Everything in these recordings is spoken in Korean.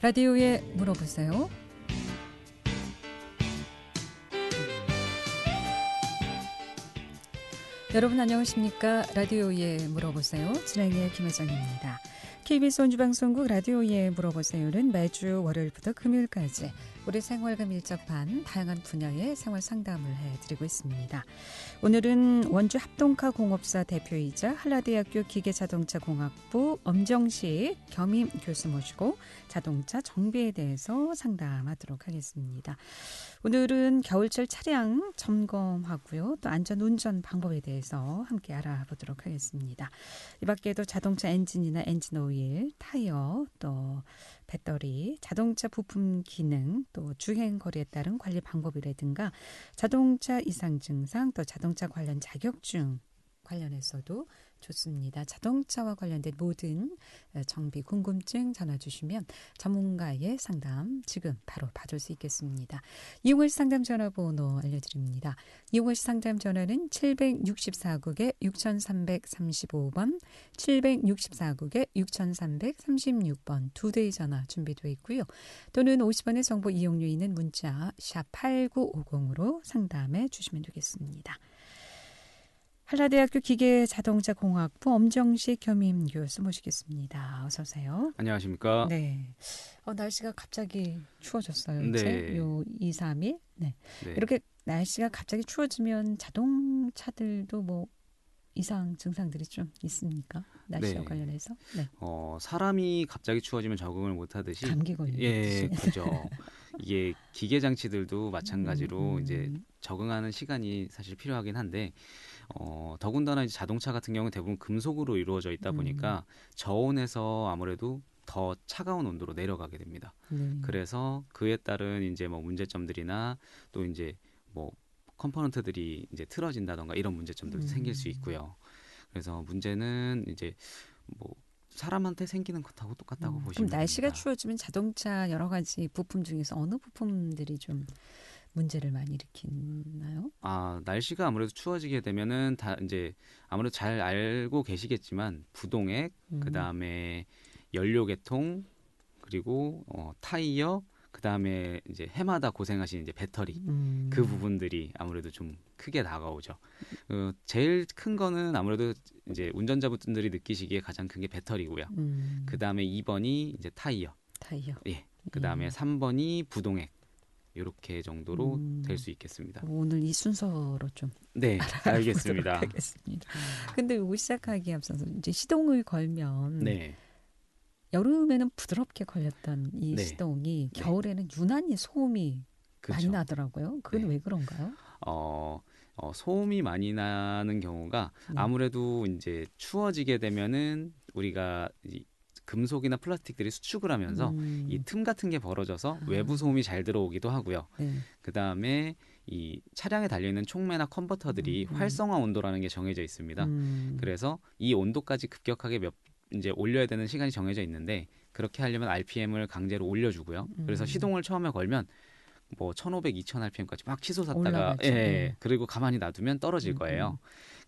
라디오에 물어보세요. 여러분 안녕하십니까? 라디오에 물어보세요. 진행의 김혜정입니다. KBS 원주방송국 라디오에 물어보세요는 매주 월요일부터 금요일까지 우리 생활과 밀접한 다양한 분야의 생활 상담을 해드리고 있습니다. 오늘은 원주 합동카 공업사 대표이자 한라대학교 기계자동차공학부 엄정식 겸임 교수 모시고 자동차 정비에 대해서 상담하도록 하겠습니다. 오늘은 겨울철 차량 점검하고요. 또 안전 운전 방법에 대해서 함께 알아보도록 하겠습니다. 이 밖에도 자동차 엔진이나 엔진 오일, 타이어, 또 배터리, 자동차 부품 기능, 또 주행 거리에 따른 관리 방법이라든가 자동차 이상 증상, 또 자동차 관련 자격증 관련해서도 좋습니다. 자동차와 관련된 모든 어, 정비 궁금증 전화 주시면 전문가의 상담 지금 바로 받을 수 있겠습니다. 이용할 상담 전화번호 알려드립니다. 이용할 상담 전화는 764국에 6335번, 764국에 6336번 두 대의 전화 준비되어 있고요. 또는 50원의 정보 이용료 있는 문자 샵 8950으로 상담해 주시면 되겠습니다. 한라대학교 기계자동차공학부 엄정식 겸임 교수 모시겠습니다. 어서 오세요. 안녕하십니까? 네. 어, 날씨가 갑자기 추워졌어요. 네. 이제 요 2, 3일. 네. 네. 이렇게 날씨가 갑자기 추워지면 자동차들도 뭐 이상 증상들이 좀 있습니까? 날씨와 네. 관련해서? 네. 어, 사람이 갑자기 추워지면 적응을 못 하듯이 감기 걸리듯이. 예, 그죠. 이게 기계 장치들도 마찬가지로 음, 이제 음. 적응하는 시간이 사실 필요하긴 한데 어, 더군다나 이제 자동차 같은 경우는 대부분 금속으로 이루어져 있다 보니까 음. 저온에서 아무래도 더 차가운 온도로 내려가게 됩니다. 네. 그래서 그에 따른 이제 뭐 문제점들이나 또 이제 뭐 컴포넌트들이 이제 틀어진다던가 이런 문제점들도 음. 생길 수 있고요. 그래서 문제는 이제 뭐 사람한테 생기는 것하고 똑같다고 음, 보시면 그럼 날씨가 됩니다. 추워지면 자동차 여러 가지 부품 중에서 어느 부품들이 좀 문제를 많이 일으키나요? 아 날씨가 아무래도 추워지게 되면은 다 이제 아무래도 잘 알고 계시겠지만 부동액 음. 그 다음에 연료 개통 그리고 어, 타이어 그 다음에 이제 해마다 고생하신 이제 배터리 음. 그 부분들이 아무래도 좀 크게 다가오죠. 어, 제일 큰 거는 아무래도 이제 운전자분들이 느끼시기에 가장 큰 게 배터리고요. 음. 그 다음에 2번이 이제 타이어, 타이어. 예. 그 다음에 음. 3번이 부동액. 이렇게 정도로 음. 될수 있겠습니다. 오늘 이 순서로 좀 네, 알겠습니다. 하겠습니다. 근데 이거 시작하기에 앞서서 이제 시동을 걸면 네, 여름에는 부드럽게 걸렸던 이 네. 시동이 네. 겨울에는 유난히 소음이 많이 그렇죠. 나더라고요. 그건 네. 왜 그런가요? 어, 어, 소음이 많이 나는 경우가 네. 아무래도 이제 추워지게 되면은 우리가 이 금속이나 플라스틱들이 수축을 하면서 음. 이틈 같은 게 벌어져서 아. 외부 소음이 잘 들어오기도 하고요. 네. 그 다음에 이 차량에 달려 있는 총매나 컨버터들이 음, 음. 활성화 온도라는 게 정해져 있습니다. 음. 그래서 이 온도까지 급격하게 몇 이제 올려야 되는 시간이 정해져 있는데 그렇게 하려면 RPM을 강제로 올려주고요. 그래서 음. 시동을 처음에 걸면 뭐 1,500, 2,000 RPM까지 막 치솟았다가. 예, 네. 그리고 가만히 놔두면 떨어질 음, 거예요.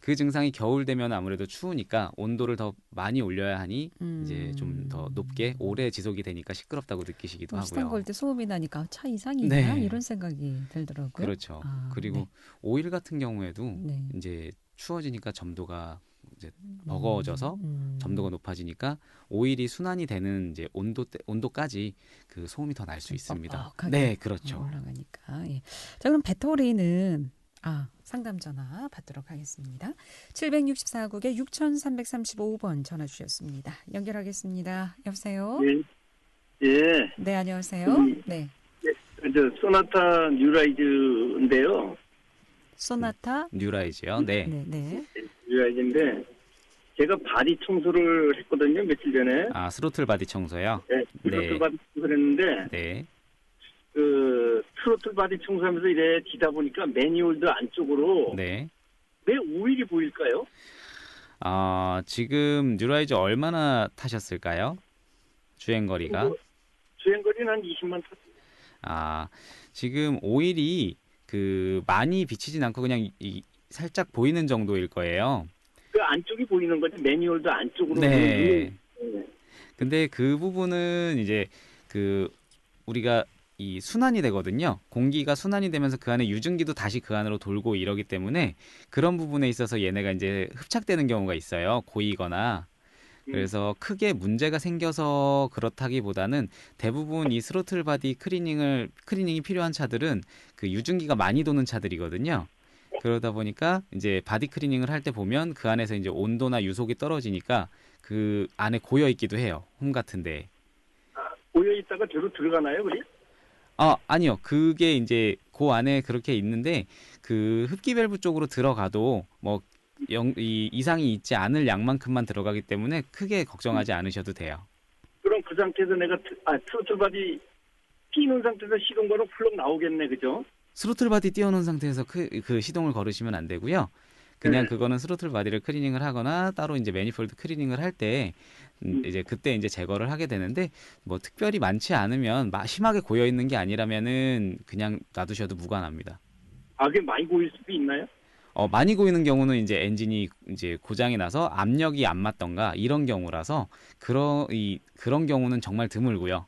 그 증상이 겨울 되면 아무래도 추우니까 온도를 더 많이 올려야 하니 음. 이제 좀 더 높게 오래 지속이 되니까 시끄럽다고 느끼시기도 어, 시동 하고요. 걸때 소음이 나니까 차 이상이나 네. 이런 생각이 들더라고요. 그렇죠. 아, 그리고 네. 오일 같은 경우에도 네. 이제 추워지니까 점도가 이제 버거워져서 음. 점도가 높아지니까 오일이 순환이 되는 이제 온도 때, 온도까지 그 소음이 더 날수좀 있습니다. 네, 그렇죠. 올라가니까. 예. 자, 그럼 배터리는 아, 상담 전화 받도록 하겠습니다. 764국에 6335번 전화 주셨습니다. 연결하겠습니다. 여보세요? 예, 예. 네, 안녕하세요. 음. 네. 저 소나타 뉴라이즈인데요. 소나타? 뉴라이즈요. 네. 네, 네. 뉴라이즈인데 제가 바디 청소를 했거든요 며칠 전에. 아, 스로틀 바디 청소요. 네. 네. 트로틀 바디 청소를 했는데 네. 그 트로틀 바디 청소하면서 이래 지다 보니까 매뉴얼도 안쪽으로 네. 왜 오일이 보일까요? 아, 지금 뉴라이즈 얼마나 타셨을까요? 주행 거리가? 뭐, 주행 거리는 한 20만 탔어요. 아, 지금 오일이 그 많이 비치진 않고 그냥 이- 이 살짝 보이는 정도일 거예요. 그 안쪽이 보이는 거지 매뉴얼도 안쪽으로. 네. 네. 근데 그 부분은 이제 그 우리가 이 순환이 되거든요. 공기가 순환이 되면서 그 안에 유증기도 다시 그 안으로 돌고 이러기 때문에 그런 부분에 있어서 얘네가 이제 흡착되는 경우가 있어요. 고이거나 음. 그래서 크게 문제가 생겨서 그렇다기보다는 대부분 이 스로틀 바디 클리닝을 클리닝이 필요한 차들은 그 유증기가 많이 도는 차들이거든요. 그러다 보니까 이제 바디 클리닝을 할 때 보면 그 안에서 이제 온도나 유속이 떨어지니까 그 안에 고여 있기도 해요. 홈 같은데. 모여 있다가 뒤로 들어가나요, 그리? 아, 아니요. 그게 이제 그 안에 그렇게 있는데 그 흡기 밸브 쪽으로 들어가도 뭐 영, 이 이상이 있지 않을 양만큼만 들어가기 때문에 크게 걱정하지 않으셔도 돼요. 그럼 그 상태에서 내가 트- 아 트로틀 바디 끼는 상태에서 시동 걸어 훌렁 나오겠네, 그죠? 스로틀 바디 띄워놓은 상태에서 그, 그 시동을 걸으시면 안 되고요. 그냥 네. 그거는 스로틀 바디를 클리닝을 하거나 따로 이제 매니폴드 클리닝을 할때 음, 음. 이제 그때 이제 제거를 하게 되는데 뭐 특별히 많지 않으면 마- 심하게 고여 있는 게 아니라면은 그냥 놔두셔도 무관합니다. 아, 그게 많이 고일 수도 있나요? 어, 많이 고이는 경우는 이제 엔진이 이제 고장이 나서 압력이 안 맞던가 이런 경우라서 그런 이 그런 경우는 정말 드물고요.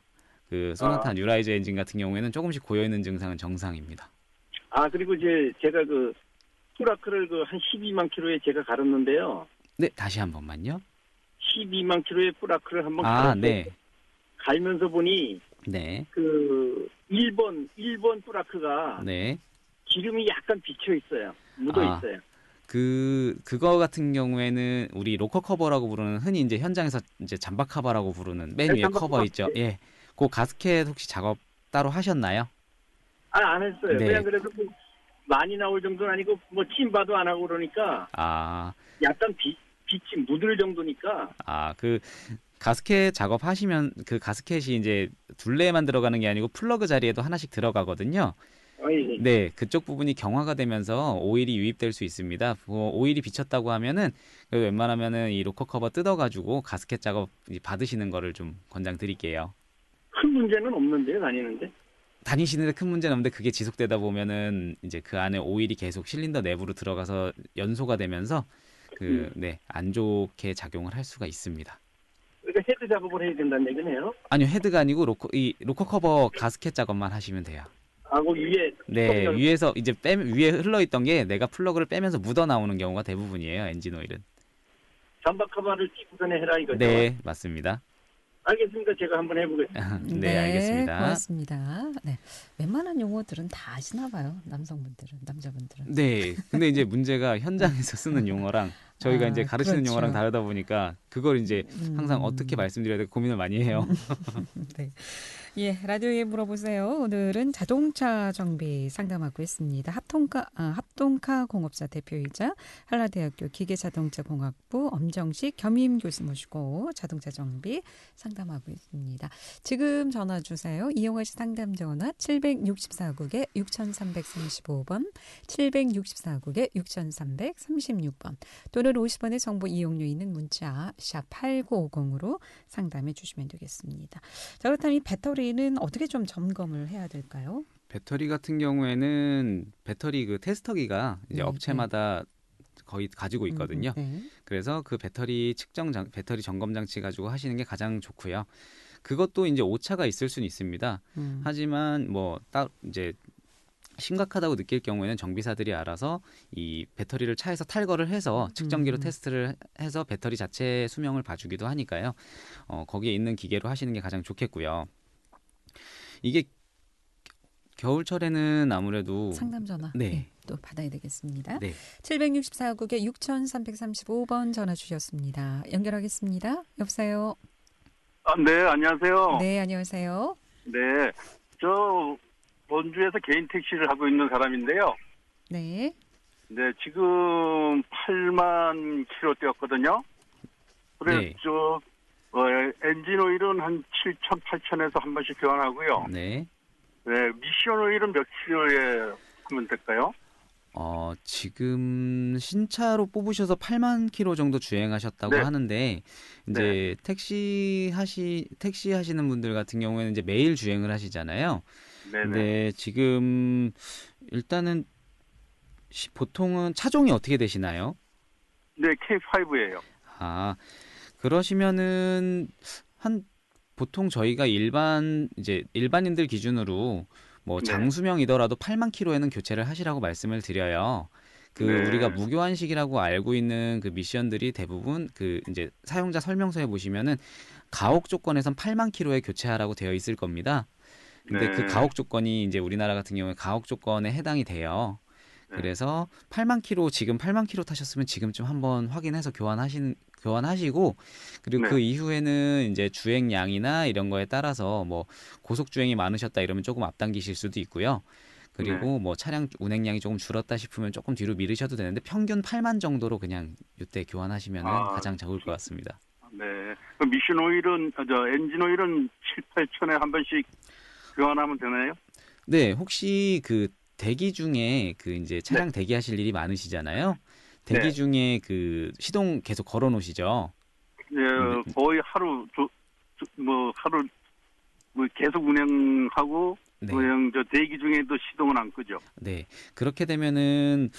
그 소나타 아. 뉴라이즈 엔진 같은 경우에는 조금씩 고여 있는 증상은 정상입니다. 아, 그리고 이제 제가 그 프라크를 그 한 12만 킬로에 제가 갈았는데요. 네, 다시 한 번만요. 12만 킬로의 프라크를 한번 아, 갈았어요. 네. 갈면서 보니 네. 그 1번 1번 프라크가 네. 기름이 약간 비쳐 있어요. 묻어 아. 있어요. 그 그거 같은 경우에는 우리 로커 커버라고 부르는 흔히 이제 현장에서 이제 잠바 커버라고 부르는 맨 네, 위에 커버 커버. 있죠. 예. 그 가스켓 혹시 작업 따로 하셨나요? 아, 안 했어요. 네. 그냥 그래도 뭐 많이 나올 정도는 아니고 뭐 찜바도 안 하고 그러니까 아, 약간 비, 빛이 묻을 정도니까 아, 그 가스켓 작업하시면 그 가스켓이 이제 둘레에만 들어가는 게 아니고 플러그 자리에도 하나씩 들어가거든요. 아이, 네, 그쪽 부분이 경화가 되면서 오일이 유입될 수 있습니다. 뭐 오일이 비쳤다고 하면은 그 웬만하면은 이 로커 커버 뜯어가지고 가스켓 작업 받으시는 거를 좀 권장드릴게요. 큰 문제는 없는데요, 다니는데. 다니시는데 큰 문제는 없는데 그게 지속되다 보면은 이제 그 안에 오일이 계속 실린더 내부로 들어가서 연소가 되면서 그 네 안 좋게 작용을 할 수가 있습니다. 그러니까 헤드 작업을 해야 된다는 얘기네요. 아니요 헤드가 아니고 로커 이 로커 커버 가스켓 작업만 하시면 돼요. 아, 그 위에 네 열- 위에서 이제 빼 위에 흘러 있던 게 내가 플러그를 빼면서 묻어 나오는 경우가 대부분이에요 엔진 오일은. 잠바 커버를 끼고 전에 해라 이거죠. 네 맞습니다. 알겠습니다. 제가 한번 해보겠습니다. 네, 알겠습니다. 고맙습니다. 네. 웬만한 용어들은 다 아시나 봐요. 남성분들은, 남자분들은. 네 근데 이제 문제가 현장에서 쓰는 용어랑 저희가 아, 이제 가르치는 그렇죠. 용어랑 다르다 보니까 그걸 이제 항상 음. 어떻게 말씀드려야 될까 고민을 많이 해요. 네. 예, 라디오에 물어보세요. 오늘은 자동차 정비 상담하고 있습니다. 합동카, 아, 합동카 공업사 대표이자 한라대학교 기계자동차공학부 엄정식 겸임 교수 모시고 자동차 정비 상담하고 있습니다. 지금 전화 주세요. 이용하신 상담 전화 764국에 6335번, 764국에 6336번 또는 50원의 정보 이용료 있는 문자 샵 8950으로 상담해 주시면 되겠습니다. 자, 그렇다면 이 배터리 는 어떻게 좀 점검을 해야 될까요? 배터리 같은 경우에는 배터리 그 테스터기가 이제 네, 업체마다 거의 가지고 있거든요. 음, 네. 그래서 그 배터리 측정 장 배터리 점검 장치 가지고 하시는 게 가장 좋고요. 그것도 이제 오차가 있을 수는 있습니다. 음. 하지만 뭐 딱 이제 심각하다고 느낄 경우에는 정비사들이 알아서 이 배터리를 차에서 탈거를 해서 측정기로 음. 테스트를 해서 배터리 자체 수명을 봐주기도 하니까요. 어, 거기에 있는 기계로 하시는 게 가장 좋겠고요. 이게 겨울철에는 아무래도 상담 전화 네. 네, 또 받아야 되겠습니다. 네. 764국에 6335번 전화 주셨습니다. 연결하겠습니다. 여보세요. 아, 네, 안녕하세요. 네, 안녕하세요. 네, 저 원주에서 개인 택시를 하고 있는 사람인데요. 네. 네, 지금 8만 킬로 뛰었거든요. 그래서 네. 저 어, 엔진 오일은 한 7천, 8천에서 한 번씩 교환하고요. 네. 네, 미션 오일은 몇 킬로에 하면 될까요? 어, 지금 신차로 뽑으셔서 8만 킬로 정도 주행하셨다고 네. 하는데 이제 택시 하시 택시 하시는 분들 같은 경우에는 이제 매일 주행을 하시잖아요. 근데 지금 일단은 시- 보통은 차종이 어떻게 되시나요? 네, K5예요. 아, 그러시면은 한 보통 저희가 일반 이제 일반인들 기준으로 뭐 네. 장수명이더라도 8만 킬로에는 교체를 하시라고 말씀을 드려요. 그 네. 우리가 무교환식이라고 알고 있는 그 미션들이 대부분 그 이제 사용자 설명서에 보시면은 가옥 조건에선 8만 킬로에 교체하라고 되어 있을 겁니다. 근데 네. 그 가옥 조건이 이제 우리나라 같은 경우에 가옥 조건에 해당이 돼요. 네. 그래서 8만 킬로 지금 8만 킬로 타셨으면 지금쯤 한번 확인해서 교환하신 교환하시고 그리고 네. 그 이후에는 이제 주행량이나 이런 거에 따라서 뭐 고속 주행이 많으셨다 이러면 조금 앞당기실 수도 있고요. 그리고 뭐 차량 운행량이 조금 줄었다 싶으면 조금 뒤로 미루셔도 되는데 평균 8만 정도로 그냥 이때 교환하시면 아, 가장 좋을 것 같습니다. 네. 그 미션 오일은 아, 저 엔진 오일은 7, 8천에 한 번씩 교환하면 되나요? 네, 혹시 그 대기 중에 그 이제 차량 대기하실 일이 많으시잖아요. 대기 네. 중에 그 시동 계속 걸어 놓으시죠. 네, 거의 하루 조- 조- 뭐 하루 뭐 계속 운행하고 네. 운행 저 대기 중에도 시동은 안 끄죠. 네. 그렇게 되면은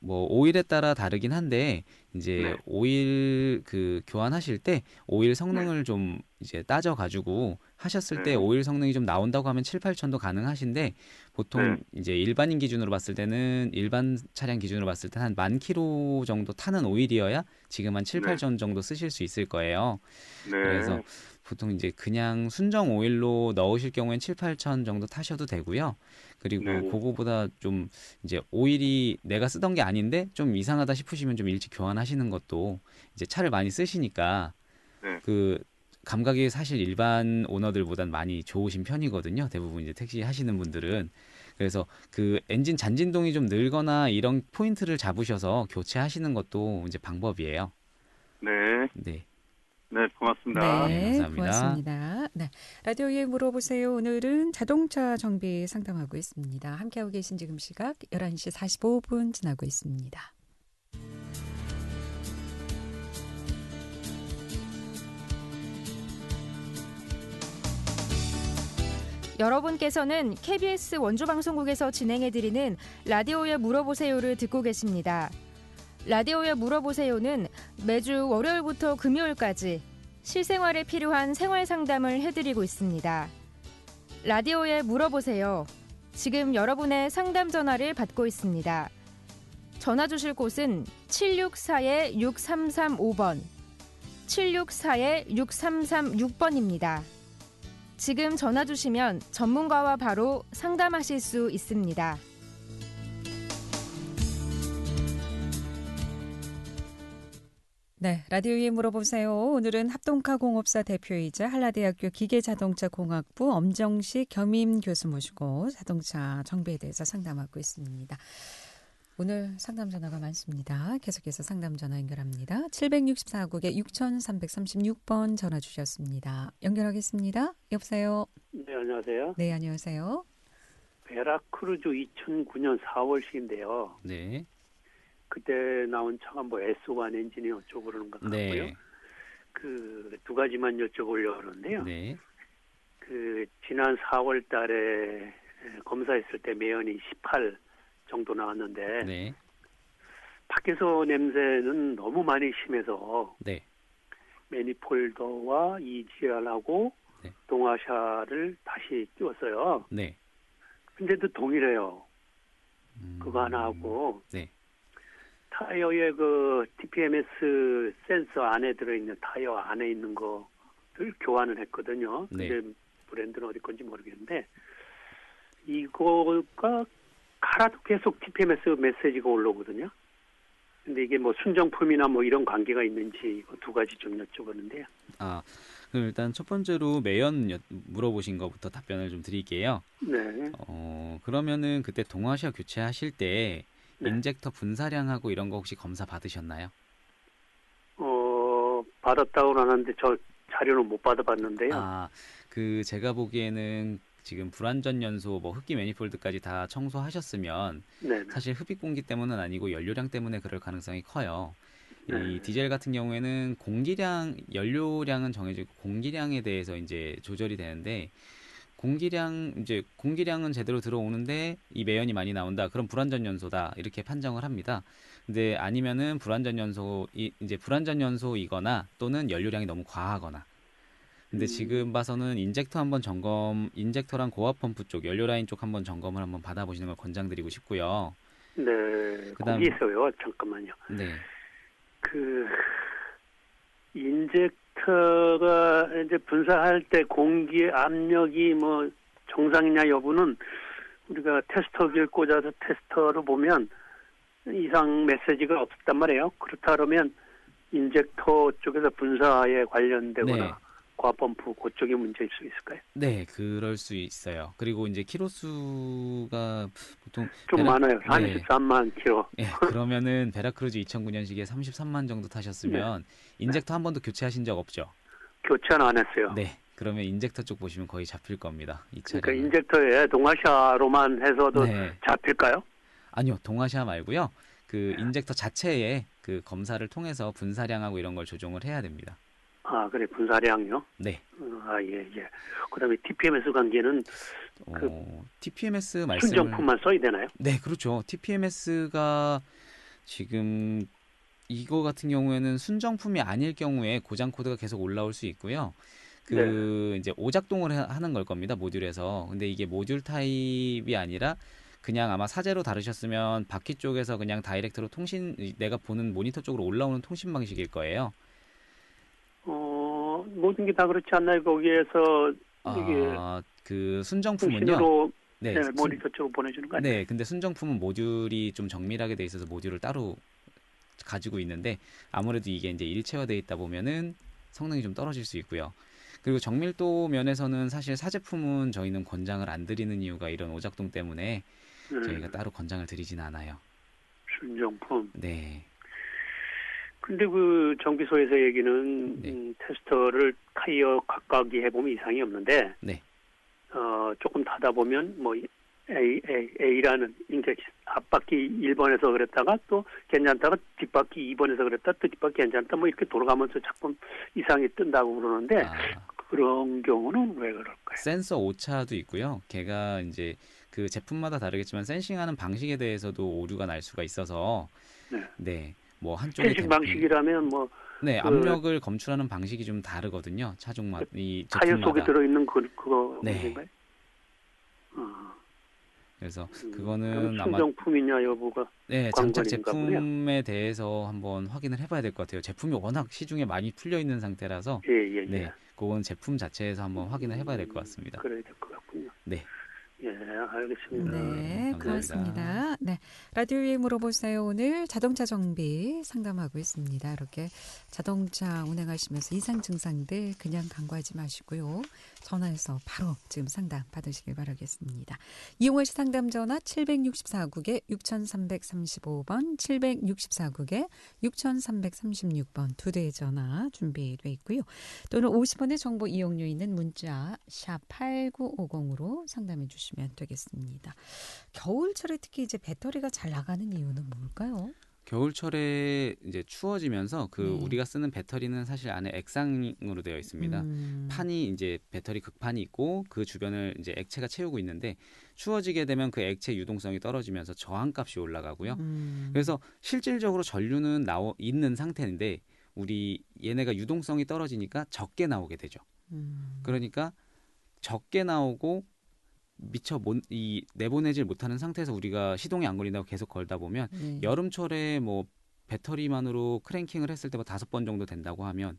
뭐 오일에 따라 다르긴 한데 이제 네. 오일 그 교환하실 때 오일 성능을 좀 이제 따져 가지고 하셨을 때 네. 오일 성능이 좀 나온다고 하면 7, 8천도 가능하신데 보통 네. 이제 일반인 기준으로 봤을 때는 일반 차량 기준으로 봤을 때는 한만 킬로 정도 타는 오일이어야 지금 한 7, 네. 8천 정도 쓰실 수 있을 거예요. 네. 그래서 보통 이제 그냥 순정 오일로 넣으실 경우엔 7, 8천 정도 타셔도 되고요. 그리고 네. 그거보다 좀 이제 오일이 내가 쓰던 게 아닌데 좀 이상하다 싶으시면 좀 일찍 교환하시는 것도 이제 차를 많이 쓰시니까 네. 그 감각이 사실 일반 오너들보단 많이 좋으신 편이거든요. 대부분 이제 택시 하시는 분들은 그래서 그 엔진 잔진동이 좀 늘거나 이런 포인트를 잡으셔서 교체하시는 것도 이제 방법이에요. 네. 네. 네, 고맙습니다. 네, 감사합니다. 고맙습니다. 네, 라디오에 물어보세요. 오늘은 자동차 정비 상담하고 있습니다. 함께하고 계신 지금 시각 11시 45분 지나고 있습니다. 여러분께서는 KBS 원주방송국에서 진행해드리는 라디오에 물어보세요를 듣고 계십니다. 라디오에 물어보세요는 매주 월요일부터 금요일까지 실생활에 필요한 생활 상담을 해드리고 있습니다. 라디오에 물어보세요. 지금 여러분의 상담 전화를 받고 있습니다. 전화 주실 곳은 764-6335번, 764-6336번입니다. 지금 전화 주시면 전문가와 바로 상담하실 수 있습니다. 네, 라디오에 물어보세요. 오늘은 합동카 공업사 대표이자 한라대학교 기계자동차공학부 엄정식 겸임 교수 모시고 자동차 정비에 대해서 상담하고 있습니다. 오늘 상담 전화가 많습니다. 계속해서 상담 전화 연결합니다. 764국에 6336번 전화 주셨습니다. 연결하겠습니다. 여보세요. 네, 안녕하세요. 네, 안녕하세요. 베라크루즈 2009년 4월식인데요. 네. 그때 나온 차가 뭐 S1 엔진이 어쩌고 그러는 것 같고요. 네. 그두 가지만 여쭤보려고 그러는데요. 네. 그 지난 4월 달에 검사했을 때 매연이 18 정도 나왔는데 네. 밖에서 냄새는 너무 많이 심해서 네. 매니폴더와 EGR하고 네. 동아샤를 다시 끼웠어요. 네. 근데도 동일해요. 음, 그거 하나 하고 네. 타이어에 그 TPMS 센서 안에 들어있는 타이어 안에 있는 거를 교환을 했거든요. 네. 근데 브랜드는 어디 건지 모르겠는데 이거가 갈아도 계속 TPMS 메시지가 올라오거든요. 근데 이게 뭐 순정품이나 뭐 이런 관계가 있는지 이거 두 가지 좀 여쭤보는데요. 아, 그럼 일단 첫 번째로 매연 여- 물어보신 것부터 답변을 좀 드릴게요. 네. 어, 그러면은 그때 동아시아 교체하실 때 네. 인젝터 분사량하고 이런 거 혹시 검사 받으셨나요? 어, 받았다고는 하는데 저 자료는 못 받아봤는데요. 아, 그 제가 보기에는 지금 불완전 연소, 뭐 흡기 매니폴드까지 다 청소하셨으면 네. 사실 흡입 공기 때문은 아니고 연료량 때문에 그럴 가능성이 커요. 네. 이 디젤 같은 경우에는 공기량, 연료량은 정해지고 공기량에 대해서 이제 조절이 되는데 공기량 이제 공기량은 제대로 들어오는데 이 매연이 많이 나온다. 그럼 불완전 연소다. 이렇게 판정을 합니다. 근데 아니면은 불완전 연소 이 이제 불완전 연소이거나 또는 연료량이 너무 과하거나 근데 음. 지금 봐서는 인젝터 한번 점검, 인젝터랑 고압 펌프 쪽, 연료 라인 쪽 한번 점검을 한번 받아보시는 걸 권장드리고 싶고요. 네. 그다음- 거기서요. 잠깐만요. 네, 그 인젝터가 이제 분사할 때 공기의 압력이 뭐 정상이냐 여부는 우리가 테스터기를 꽂아서 테스터로 보면 이상 메시지가 없단 말이에요. 그렇다 그러면 인젝터 쪽에서 분사에 관련되거나 네. 과펌프 그쪽이 문제일 수 있을까요? 네, 그럴 수 있어요. 그리고 이제 키로 수가 보통 좀 베라- 많아요. 네. 33만 킬로. 예, 그러면은 베라크루즈 2009년식에 33만 정도 타셨으면 네. 인젝터 한 번도 교체하신 적 없죠? 교체는 안 했어요. 네, 그러면 인젝터 쪽 보시면 거의 잡힐 겁니다. 이 그러니까. 인젝터에 동아시아로만 해서도 네, 잡힐까요? 아니요, 동아시아 말고요. 그 인젝터 자체에 그 검사를 통해서 분사량하고 이런 걸 조정을 해야 됩니다. 아, 그래 분사량요. 네. 어, 아, 예, 예. 그 다음에 TPMS 관계는 그 어, TPMS 말씀을 순정품만 써야 되나요? 네, 그렇죠. TPMS가 지금 이거 같은 경우에는 순정품이 아닐 경우에 고장 코드가 계속 올라올 수 있고요. 그 네. 이제 오작동을 해- 하는 걸 겁니다. 모듈에서. 근데 이게 모듈 타입이 아니라 그냥 아마 사제로 다루셨으면 바퀴 쪽에서 그냥 다이렉트로 통신 내가 보는 모니터 쪽으로 올라오는 통신 방식일 거예요. 어, 모든 게 다 그렇지 않나요? 거기에서 이게 아, 그 순정품은요. 네, 네, 순- 모니터 쪽으로 보내주는 거 아니에요? 네, 근데 순정품은 모듈이 좀 정밀하게 돼 있어서 모듈을 따로 가지고 있는데 아무래도 이게 이제 일체화돼 있다 보면은 성능이 좀 떨어질 수 있고요. 그리고 정밀도 면에서는 사실 사제품은 저희는 권장을 안 드리는 이유가 이런 오작동 때문에 음, 저희가 따로 권장을 드리진 않아요. 순정품. 네, 근데 그 정비소에서 얘기는 네. 음, 테스터를 타이어 각각이 해보면 이상이 없는데 네. 어, 조금 타다 보면 뭐 A, A, A라는 이제 앞바퀴 1번에서 그랬다가 또 괜찮다가 뒷바퀴 2번에서 그랬다 또 뒷바퀴 괜찮다 뭐 이렇게 돌아가면서 자꾸 이상이 뜬다고 그러는데 아, 그런 경우는 왜 그럴까요? 센서 오차도 있고요. 걔가 이제 그 제품마다 다르겠지만 센싱하는 방식에 대해서도 오류가 날 수가 있어서 네. 네, 뭐 한쪽에 댐핑- 방식이라면 뭐 네, 그- 압력을 검출하는 방식이 좀 다르거든요. 차종마다 이 타이어 속에 제품마다. 들어 있는 그, 그거 네. 어, 그래서 음, 그거는 아마 순정품이냐 여부가 네, 장착. 제품에 대해서 한번 확인을 해봐야 될 것 같아요. 제품이 워낙 시중에 많이 풀려 있는 상태라서 예 예 예, 네, 그건 제품 자체에서 한번 확인을 해봐야 될 것 같습니다. 그래야 될 것 같군요. 네. 예, 알겠습니다. 네, 감사합니다. 고맙습니다. 네, 라디오에 물어보세요. 오늘 자동차 정비 상담하고 있습니다. 이렇게 자동차 운행하시면서 이상 증상들 그냥 간과하지 마시고요. 전화해서 바로 지금 상담 받으시길 바라겠습니다. 이용하시 상담 전화 764국에 6335번, 764국에 6336번 두 대의 전화 준비되어 있고요. 또는 50원의 정보 이용료 있는 문자 샵 8950으로 상담해 주시면 되겠습니다. 겨울철에 특히 이제 배터리가 잘 나가는 이유는 뭘까요? 겨울철에 이제 추워지면서 그 네. 우리가 쓰는 배터리는 사실 안에 액상으로 되어 있습니다. 음, 판이 이제 배터리 극판이 있고 그 주변을 이제 액체가 채우고 있는데 추워지게 되면 그 액체 유동성이 떨어지면서 저항값이 올라가고요. 음, 그래서 실질적으로 전류는 나오 있는 상태인데 우리 얘네가 유동성이 떨어지니까 적게 나오게 되죠. 음, 그러니까 적게 나오고 미처 못, 이 내보내질 못하는 상태에서 우리가 시동이 안 걸린다고 계속 걸다 보면 네. 여름철에 뭐 배터리만으로 크랭킹을 했을 때뭐 다섯 번 정도 된다고 하면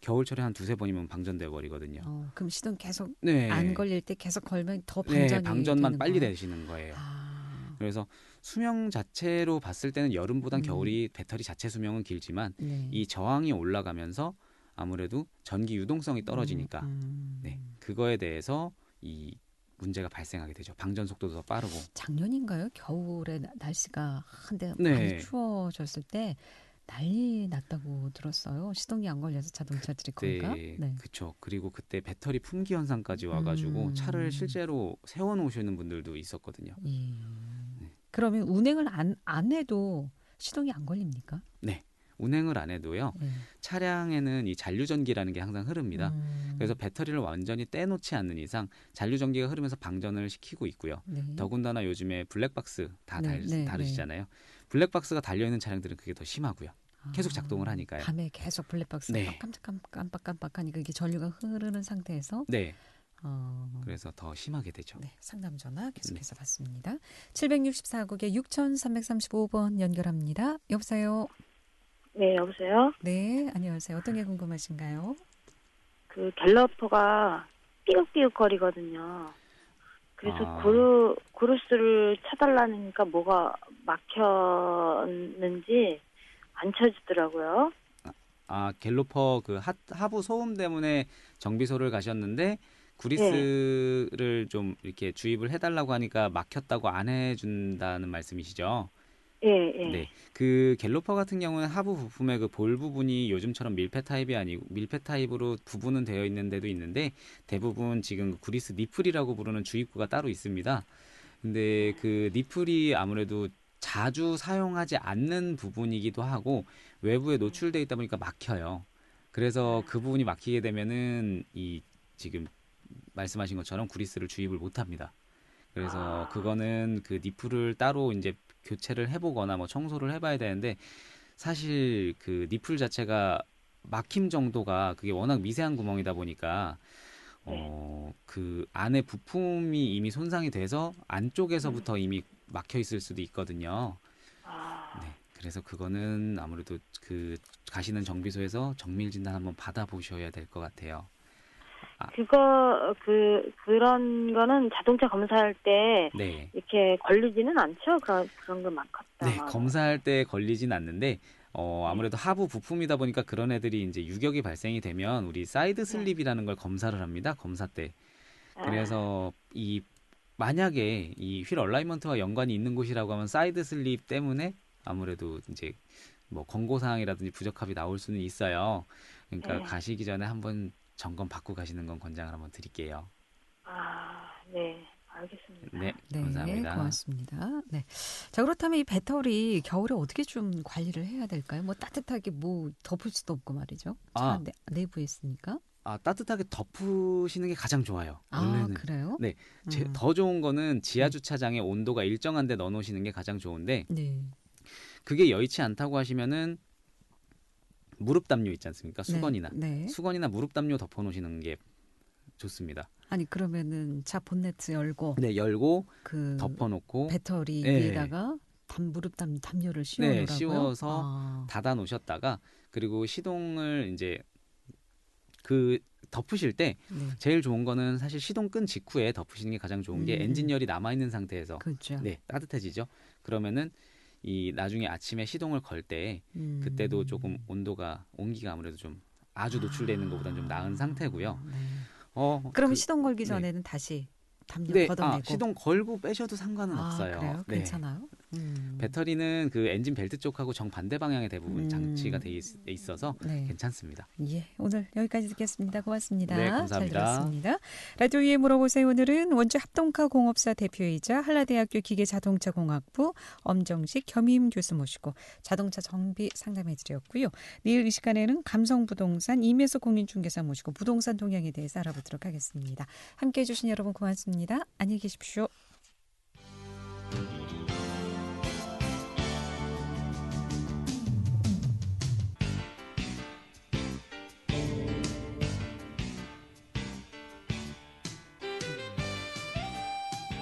겨울철에 한 두세 번이면 방전돼 버리거든요. 어, 그럼 시동 계속 네. 안 걸릴 때 계속 걸면 더 네, 방전이 방전만 되는 빨리 거예요? 되시는 거예요. 아, 그래서 수명 자체로 봤을 때는 여름보단 음. 겨울이 배터리 자체 수명은 길지만 네. 이 저항이 올라가면서 아무래도 전기 유동성이 떨어지니까 음, 네 그거에 대해서 이 문제가 발생하게 되죠. 방전 속도도 더 빠르고 작년인가요? 겨울에 나- 날씨가 한데 네. 많이 추워졌을 때 난리 났다고 들었어요. 시동이 안 걸려서 자동차들이 거기가. 네, 네. 그렇죠. 그리고 그때 배터리 품귀 현상까지 와가지고 음. 차를 실제로 세워놓으시는 분들도 있었거든요. 예. 네. 그러면 운행을 안, 안 해도 시동이 안 걸립니까? 운행을 안 해도요. 네. 차량에는 이 잔류전기라는 게 항상 흐릅니다. 음, 그래서 배터리를 완전히 떼놓지 않는 이상 잔류전기가 흐르면서 방전을 시키고 있고요. 네. 더군다나 요즘에 블랙박스 다 네, 달, 네, 다르시잖아요. 블랙박스가 달려 있는 차량들은 그게 더 심하고요. 계속 작동을 하니까요. 밤에 계속 블랙박스가 네. 깜짝깜빡깜빡하니까 이게 전류가 흐르는 상태에서 네. 어, 그래서 더 심하게 되죠. 네, 상담 전화 계속해서 네. 받습니다. 764국에 6335번 연결합니다. 여보세요. 네, 여보세요? 네, 안녕하세요. 어떤 게 궁금하신가요? 그 갤러퍼가 삐걱삐걱 거리거든요. 그래서 아. 그루, 그루스를 쳐달라니까 뭐가 막혔는지 안 쳐지더라고요. 아 갤로퍼 그 하, 하부 소음 때문에 정비소를 가셨는데 구리스를 좀 이렇게 주입을 해달라고 하니까 막혔다고 안 해준다는 말씀이시죠? 예, 예. 네. 그 갤로퍼 같은 경우는 하부 부품의 그 볼 부분이 요즘처럼 밀폐 타입이 아니고 밀폐 타입으로 부분은 되어 있는 데도 있는데 대부분 지금 구리스 니플이라고 부르는 주입구가 따로 있습니다. 근데 그 니플이 아무래도 자주 사용하지 않는 부분이기도 하고 외부에 노출돼 있다 보니까 막혀요. 그래서 그 부분이 막히게 되면은 이 지금 말씀하신 것처럼 구리스를 주입을 못 합니다. 그래서 그거는 그 니플을 따로 이제 교체를 해보거나 뭐 청소를 해봐야 되는데 사실 그 니플 자체가 막힘 정도가 그게 워낙 미세한 구멍이다 보니까 어 그 안에 부품이 이미 손상이 돼서 안쪽에서부터 이미 막혀 있을 수도 있거든요. 아, 네. 그래서 그거는 아무래도 그 가시는 정비소에서 정밀 진단 한번 받아보셔야 될 것 같아요. 그거, 그, 그런 거는 자동차 검사할 때 네. 이렇게 걸리지는 않죠? 그런, 그런 거 막혔다. 네, 검사할 때 걸리진 않는데 어 네. 아무래도 하부 부품이다 보니까 그런 애들이 이제 유격이 발생이 되면 우리 네. 사이드 슬립이라는 걸 검사를 합니다. 검사 때. 아, 그래서 이 만약에 이 휠 얼라이먼트와 연관이 있는 곳이라고 하면 사이드 슬립 때문에 아무래도 이제 뭐 권고 사항이라든지 부적합이 나올 수는 있어요. 그러니까 네. 가시기 전에 한번 점검 받고 가시는 건 권장을 한번 드릴게요. 아, 네. 알겠습니다. 네, 네, 감사합니다. 고맙습니다. 네. 자, 그렇다면 이 배터리 겨울에 어떻게 좀 관리를 해야 될까요? 뭐 따뜻하게 뭐 덮을 수도 없고 말이죠. 차 아. 내, 내부에 있으니까. 아 따뜻하게 덮으시는 게 가장 좋아요. 아, 원래는. 그래요? 네, 제- 음. 더 좋은 거는 지하 주차장의 온도가 일정한 데 넣어 놓으시는 게 가장 좋은데 네. 그게 여의치 않다고 하시면은 무릎 담요 있지 않습니까? 수건이나 네. 네. 수건이나 무릎 담요 덮어 놓으시는 게 좋습니다. 아니 그러면은 차 본네트 열고 네, 열고 그 덮어 놓고 배터리 네. 위에다가 담 무릎 담 담요를 씌워 네, 놓으라고요. 씌워서 아. 닫아 놓으셨다가 그리고 시동을 이제 그 덮으실 때 네. 제일 좋은 거는 사실 시동 끈 직후에 덮으시는 게 가장 좋은 게 음. 엔진 열이 남아 있는 상태에서 그렇죠. 네, 따뜻해지죠. 그러면은 이 나중에 아침에 시동을 걸때 음. 그때도 조금 온도가 온기가 아무래도 좀 아주 노출돼 있는 것보다는 좀 나은 상태고요. 네. 어, 그러면 그- 시동 걸기 네. 전에는 다시 담요 네, 걷어내고. 아, 시동 걸고 빼셔도 상관은 아, 없어요. 그래요? 네. 괜찮아요? 음. 배터리는 그 엔진 벨트 쪽하고 정 반대 방향에 대부분 음. 장치가 돼 있, 어서 네. 괜찮습니다. 예, 오늘 여기까지 듣겠습니다. 고맙습니다. 네, 감사합니다. 잘 들었습니다. 라디오에 물어보세요. 오늘은 원주 합동카 공업사 대표이자 한라대학교 기계자동차공학부 엄정식 겸임 교수 모시고 자동차 정비 상담해 드렸고요. 내일 이 시간에는 감성부동산 임혜수 공인중개사 모시고 부동산 동향에 대해서 알아보도록 하겠습니다. 함께해 주신 여러분 고맙습 니다. 안녕히 계십시오.